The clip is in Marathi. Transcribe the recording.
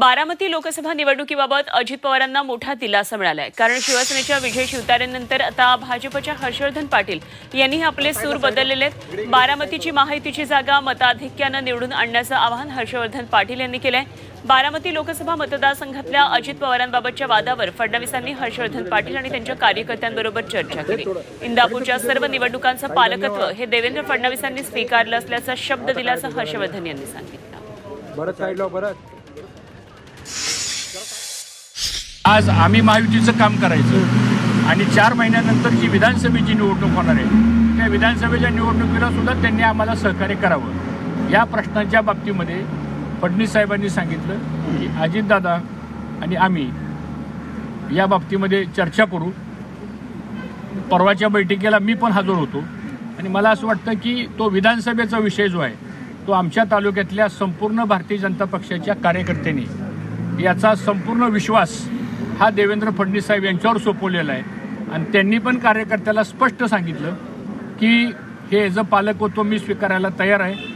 बारामती लोकसभा निवडणुकीबाबत अजित पवारांना मोठा दिलासा मिळालाय. कारण शिवसेनेच्या विजय शिवतारेनंतर आता भाजपच्या हर्षवर्धन पाटील यांनी आपले सूर बदललेले आहेत. बारामतीची माहितीची जागा मताधिक्यानं निवडून आणण्याचं आवाहन हर्षवर्धन पाटील यांनी केलंय. बारामती लोकसभा मतदारसंघातल्या अजित पवारांबाबतच्या वादावर फडणवीसांनी हर्षवर्धन पाटील आणि त्यांच्या कार्यकर्त्यांबरोबर चर्चा केली. इंदापूरच्या सर्व निवडणुकांचं पालकत्व हे देवेंद्र फडणवीसांनी स्वीकारलं असल्याचा शब्द दिल्याचं हर्षवर्धन यांनी सांगितलं. आज आम्ही महायुतीचं काम करायचं. आणि चार महिन्यानंतर जी विधानसभेची निवडणूक होणार आहे. त्या विधानसभेच्या निवडणुकीला सुद्धा त्यांनी आम्हाला सहकार्य करावं. या प्रश्नांच्या बाबतीमध्ये फडणवीस साहेबांनी सांगितलं की अजितदादा आणि आम्ही या बाबतीमध्ये चर्चा करू. परवाच्या बैठकीला मी पण हजर होतो. आणि मला असं वाटतं की तो विधानसभेचा विषय जो आहे तो आमच्या तालुक्यातल्या संपूर्ण भारतीय जनता पक्षाच्या कार्यकर्त्यांनी याचा संपूर्ण विश्वास हा देवेंद्र फडणवीस साहेब यांच्यावर सोपवलेला आहे. आणि त्यांनी पण कार्यकर्त्याला स्पष्ट सांगितलं की हे पालक होतो मी स्वीकारायला तयार आहे.